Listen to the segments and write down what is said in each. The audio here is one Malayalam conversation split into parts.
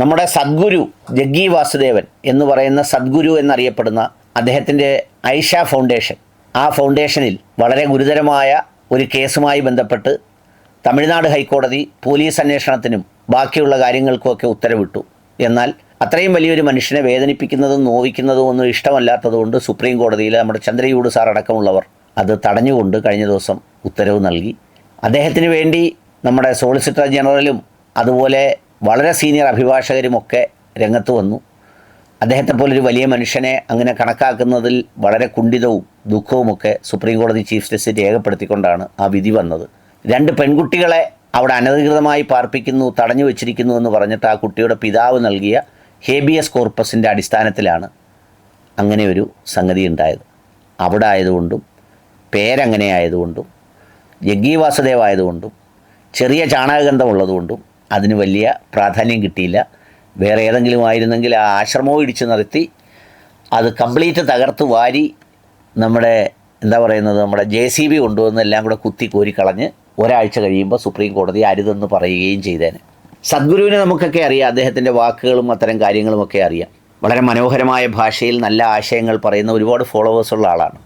നമ്മുടെ സദ്ഗുരു ജഗ്ഗി വാസുദേവൻ എന്ന് പറയുന്ന സദ്ഗുരു എന്നറിയപ്പെടുന്ന അദ്ദേഹത്തിന്റെ ഐഷ ഫൗണ്ടേഷൻ. ആ ഫൗണ്ടേഷനിൽ വളരെ ഗുരുതരമായ ഒരു കേസുമായി ബന്ധപ്പെട്ട് തമിഴ്നാട് ഹൈക്കോടതി പോലീസ് അന്വേഷണത്തിനും ബാക്കിയുള്ള കാര്യങ്ങൾക്കുമൊക്കെ ഉത്തരവിട്ടു. എന്നാൽ അത്രയും വലിയൊരു മനുഷ്യനെ വേദനിപ്പിക്കുന്നതും നോവിക്കുന്നതും ഒന്നും ഇഷ്ടമല്ലാത്തതുകൊണ്ട് സുപ്രീം കോടതിയിൽ നമ്മുടെ ചന്ദ്രയൂട് സാർ അടക്കമുള്ളവർ അത് തടഞ്ഞുകൊണ്ട് കഴിഞ്ഞ ദിവസം ഉത്തരവ് നൽകി. അദ്ദേഹത്തിന് വേണ്ടി നമ്മുടെ സോളിസിറ്റർ ജനറലും അതുപോലെ വളരെ സീനിയർ അഭിഭാഷകരുമൊക്കെ രംഗത്ത് വന്നു. അദ്ദേഹത്തെ പോലൊരു വലിയ മനുഷ്യനെ അങ്ങനെ കണക്കാക്കുന്നതിൽ വളരെ കുണ്ഠിതവും ദുഃഖവുമൊക്കെ സുപ്രീം കോടതി ചീഫ് ജസ്റ്റിസ് രേഖപ്പെടുത്തിക്കൊണ്ടാണ് ആ വിധി വന്നത്. രണ്ട് പെൺകുട്ടികളെ അവിടെ അനധികൃതമായി പാർപ്പിക്കുന്നു തടഞ്ഞു വെച്ചിരിക്കുന്നു എന്ന് പറഞ്ഞിട്ട് ആ കുട്ടിയുടെ പിതാവ് നൽകിയ ഹേബിയസ് കോർപ്പസിന്റെ അടിസ്ഥാനത്തിലാണ് അങ്ങനെ ഒരു സംഗതി ഉണ്ടായത്. അവിടെ ആയതുകൊണ്ടും പേരങ്ങനെ ആയതുകൊണ്ടും ജഗ്ഗി വാസുദേവ് ആയതുകൊണ്ടും ചെറിയ ചാണകഗന്ധം ഉള്ളതുകൊണ്ടും അതിന് വലിയ പ്രാധാന്യം കിട്ടിയില്ല. വേറെ ഏതെങ്കിലും ആയിരുന്നെങ്കിൽ ആ ആശ്രമവും ഇടിച്ചു നിർത്തി. അത് കംപ്ലീറ്റ് തകർത്ത് വാരി നമ്മുടെ എന്താ പറയുന്നത് നമ്മുടെ ജെ സി ബി കൊണ്ടുവന്ന് എല്ലാം കൂടെ കുത്തി കോരിക്കളഞ്ഞ് ഒരാഴ്ച കഴിയുമ്പോൾ സുപ്രീം കോടതി അരുതെന്ന് പറയുകയും ചെയ്തേനെ. സദ്ഗുരുവിനെ നമുക്കൊക്കെ അറിയാം അദ്ദേഹത്തിന്റെ വാക്കുകളും അത്തരം കാര്യങ്ങളുമൊക്കെ അറിയാം. വളരെ മനോഹരമായ ഭാഷയിൽ നല്ല ആശയങ്ങൾ പറയുന്ന ഒരുപാട് ഫോളോവേഴ്സുള്ള ആളാണ്.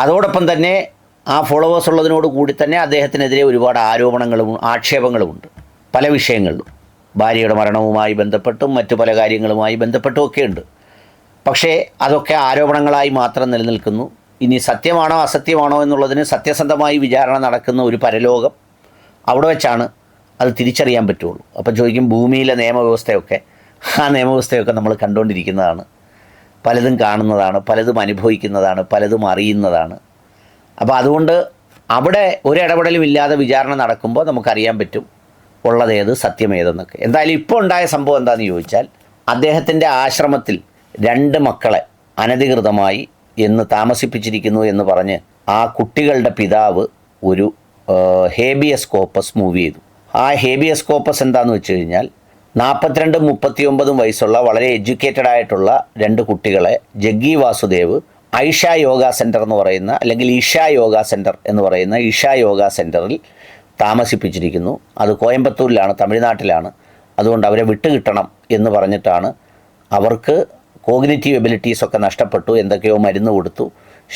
അതോടൊപ്പം തന്നെ ആ ഫോളോവേഴ്സ് ഉള്ളതിനോട് കൂടി തന്നെ അദ്ദേഹത്തിനെതിരെ ഒരുപാട് ആരോപണങ്ങളും ആക്ഷേപങ്ങളുമുണ്ട്. പല വിഷയങ്ങളിലും. ഭാര്യയുടെ മരണവുമായി ബന്ധപ്പെട്ടും മറ്റു പല കാര്യങ്ങളുമായി ബന്ധപ്പെട്ടും ഒക്കെ ഉണ്ട്. പക്ഷേ അതൊക്കെ ആരോപണങ്ങളായി മാത്രം നിലനിൽക്കുന്നു. ഇനി സത്യമാണോ അസത്യമാണോ എന്നുള്ളതിന് സത്യസന്ധമായി വിചാരണ നടക്കുന്ന ഒരു പരലോകം അവിടെ വെച്ചാണ് അത് തിരിച്ചറിയാൻ പറ്റുള്ളൂ. അപ്പം ചോദിക്കും ഭൂമിയിലെ നിയമവ്യവസ്ഥയൊക്കെ ആ നിയമവ്യവസ്ഥയൊക്കെ നമ്മൾ കണ്ടുകൊണ്ടിരിക്കുന്നതാണ്. പലതും കാണുന്നതാണ് പലതും അനുഭവിക്കുന്നതാണ് പലതും അറിയുന്നതാണ്. അപ്പോൾ അതുകൊണ്ട് അവിടെ ഒരു ഇടപെടലും ഇല്ലാതെ വിചാരണ നടക്കുമ്പോൾ നമുക്കറിയാൻ പറ്റും. ഉള്ളതേത് സത്യമേതെന്നൊക്കെ എന്തായാലും ഇപ്പോൾ ഉണ്ടായ സംഭവം എന്താണെന്ന് ചോദിച്ചാൽ അദ്ദേഹത്തിന്റെ ആശ്രമത്തിൽ രണ്ട് മക്കളെ അനധികൃതമായി എന്ന് താമസിപ്പിച്ചിരിക്കുന്നു എന്ന് പറഞ്ഞ് ആ കുട്ടികളുടെ പിതാവ് ഒരു ഹേബിയസ് കോപ്പസ് മൂവ് ചെയ്തു. ആ ഹേബിയസ് കോപ്പസ് എന്താണെന്ന് വെച്ച് കഴിഞ്ഞാൽ നാൽപ്പത്തിരണ്ടും മുപ്പത്തിയൊമ്പതും വയസ്സുള്ള വളരെ എഡ്യൂക്കേറ്റഡ് ആയിട്ടുള്ള രണ്ട് കുട്ടികളെ ജഗ്ഗി വാസുദേവ് ഐഷ യോഗ സെന്റർ എന്ന് പറയുന്ന അല്ലെങ്കിൽ ഇഷ യോഗ സെന്റർ എന്ന് പറയുന്ന ഇഷ യോഗ സെന്ററിൽ താമസിപ്പിച്ചിരിക്കുന്നു. അത് കോയമ്പത്തൂരിലാണ് തമിഴ്നാട്ടിലാണ്. അതുകൊണ്ട് അവരെ വിട്ടുകിട്ടണം എന്ന് പറഞ്ഞിട്ടാണ് അവർക്ക് കോഗ്നിറ്റീവ് എബിലിറ്റീസ് ഒക്കെ നഷ്ടപ്പെട്ടു എന്തൊക്കെയോ മരുന്ന് കൊടുത്തു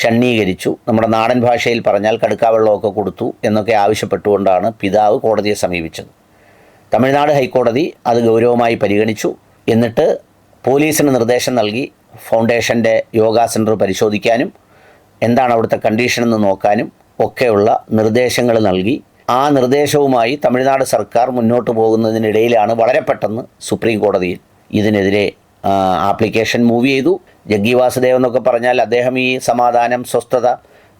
ഷണ്ണീകരിച്ചു നമ്മുടെ നാടൻ ഭാഷയിൽ പറഞ്ഞാൽ കടുക്കാവെള്ളമൊക്കെ കൊടുത്തു എന്നൊക്കെ ആവശ്യപ്പെട്ടുകൊണ്ടാണ് പിതാവ് കോടതിയെ സമീപിച്ചത്. തമിഴ്നാട് ഹൈക്കോടതി അത് ഗൗരവമായി പരിഗണിച്ചു. എന്നിട്ട് പോലീസിന് നിർദ്ദേശം നൽകി ഫൗണ്ടേഷന്റെ യോഗ സെന്റർ പരിശോധിക്കാനും എന്താണ് അവിടുത്തെ കണ്ടീഷൻ എന്ന് നോക്കാനും ഒക്കെയുള്ള നിർദ്ദേശങ്ങൾ നൽകി. ആ നിർദ്ദേശവുമായി തമിഴ്നാട് സർക്കാർ മുന്നോട്ട് പോകുന്നതിനിടയിലാണ് വളരെ പെട്ടെന്ന് സുപ്രീം കോടതിയിൽ ഇതിനെതിരെ ആപ്ലിക്കേഷൻ മൂവ് ചെയ്തു. ജഗ്ഗി വാസുദേവ് എന്നൊക്കെ പറഞ്ഞാൽ അദ്ദേഹം ഈ സമാധാനം സ്വസ്ഥത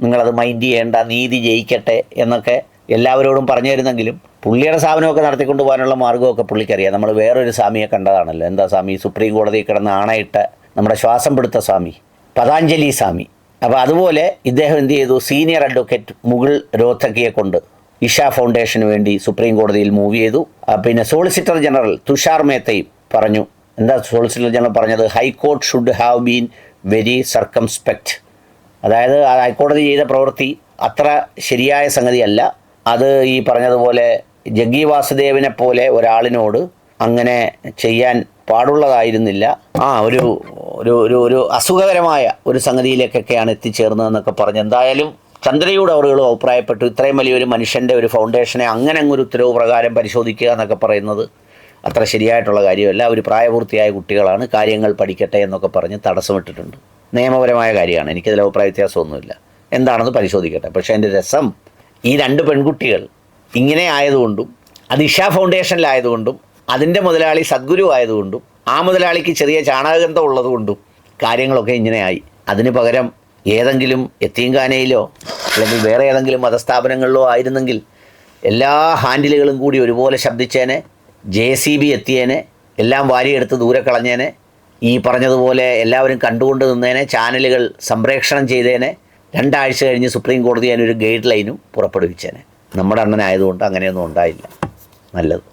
നിങ്ങളത് മൈൻഡ് ചെയ്യേണ്ട നീതി ജയിക്കട്ടെ എന്നൊക്കെ എല്ലാവരോടും പറഞ്ഞു തരുന്നെങ്കിലും പുള്ളിയുടെ സ്ഥാപനമൊക്കെ നടത്തിക്കൊണ്ട് പോകാനുള്ള മാർഗമൊക്കെ പുള്ളിക്കറിയാം. നമ്മൾ വേറൊരു സ്വാമിയെ കണ്ടതാണല്ലോ. എന്താ സ്വാമി? സുപ്രീം കോടതി കിടന്ന് ആണയിട്ട നമ്മുടെ ശ്വാസം പിടുത്ത സ്വാമി പതാഞ്ജലി സ്വാമി. അപ്പോൾ അതുപോലെ ഇദ്ദേഹം എന്ത് ചെയ്തു? സീനിയർ അഡ്വക്കേറ്റ് മുകുൾ രോത്തക്കിയെ കൊണ്ട് ഇഷ ഫൗണ്ടേഷന് വേണ്ടി സുപ്രീം കോടതിയിൽ മൂവ് ചെയ്തു. പിന്നെ സോളിസിറ്റർ ജനറൽ തുഷാർ മേത്തയും പറഞ്ഞു. എന്താ സോളിസിറ്റർ ജനറൽ പറഞ്ഞത്? High court should have been very circumspect അതായത് ഹൈക്കോടതി ചെയ്ത പ്രവൃത്തി അത്ര ശരിയായ സംഗതിയല്ല. അത് ഈ പറഞ്ഞതുപോലെ ജഗ്ഗി വാസുദേവിനെ പോലെ ഒരാളിനോട് അങ്ങനെ ചെയ്യാൻ പാടുള്ളതായിരുന്നില്ല. ആ ഒരു ഒരു ഒരു അസുഖകരമായ ഒരു സംഗതിയിലേക്കൊക്കെയാണ് എത്തിച്ചേർന്നതെന്നൊക്കെ പറഞ്ഞ്. എന്തായാലും ചന്ദ്രയുടെ അവറുകളും അഭിപ്രായപ്പെട്ടു. ഇത്രയും വലിയൊരു മനുഷ്യന്റെ ഒരു ഫൗണ്ടേഷനെ അങ്ങനെ അങ്ങൊരു ഉത്തരവ് പ്രകാരം പരിശോധിക്കുക എന്നൊക്കെ പറയുന്നത് അത്ര ശരിയായിട്ടുള്ള കാര്യമല്ല. അവർ പ്രായപൂർത്തിയായ കുട്ടികളാണ്. കാര്യങ്ങൾ പഠിക്കട്ടെ എന്നൊക്കെ പറഞ്ഞ് തടസ്സമിട്ടിട്ടുണ്ട്. നിയമപരമായ കാര്യമാണ്. എനിക്കതിൽ അഭിപ്രായ വ്യത്യാസമൊന്നുമില്ല. എന്താണെന്ന് പരിശോധിക്കട്ടെ. പക്ഷേ എന്റെ രസം ഈ രണ്ട് പെൺകുട്ടികൾ ഇങ്ങനെ ആയതുകൊണ്ടും അത് ഇഷ ഫൗണ്ടേഷനിലായതുകൊണ്ടും അതിന്റെ മുതലാളി സദ്ഗുരു ആയതുകൊണ്ടും ആ മുതലാളിക്ക് ചെറിയ ചാണകഗന്ധം ഉള്ളതുകൊണ്ടും കാര്യങ്ങളൊക്കെ ഇങ്ങനെയായി. അതിന് പകരം ഏതെങ്കിലും എത്തീങ്കാനയിലോ അല്ലെങ്കിൽ വേറെ ഏതെങ്കിലും മതസ്ഥാപനങ്ങളിലോ ആയിരുന്നെങ്കിൽ എല്ലാ ഹാൻഡിലുകളും കൂടി ഒരുപോലെ ശബ്ദിച്ചേനെ ജെ സി ബി എത്തിയേനെ എല്ലാം വാരിയെടുത്ത് ദൂരെ കളഞ്ഞേനെ ഈ പറഞ്ഞതുപോലെ എല്ലാവരും കണ്ടുകൊണ്ട് നിന്നേനെ ചാനലുകൾ സംപ്രേക്ഷണം ചെയ്തേനെ രണ്ടാഴ്ച കഴിഞ്ഞ് സുപ്രീം കോടതി അതിനൊരു ഗൈഡ് ലൈനും പുറപ്പെടുവിച്ചേനെ. നമ്മുടെ അണ്ണനായതുകൊണ്ട് അങ്ങനെയൊന്നും ഉണ്ടായില്ല. നല്ലത്.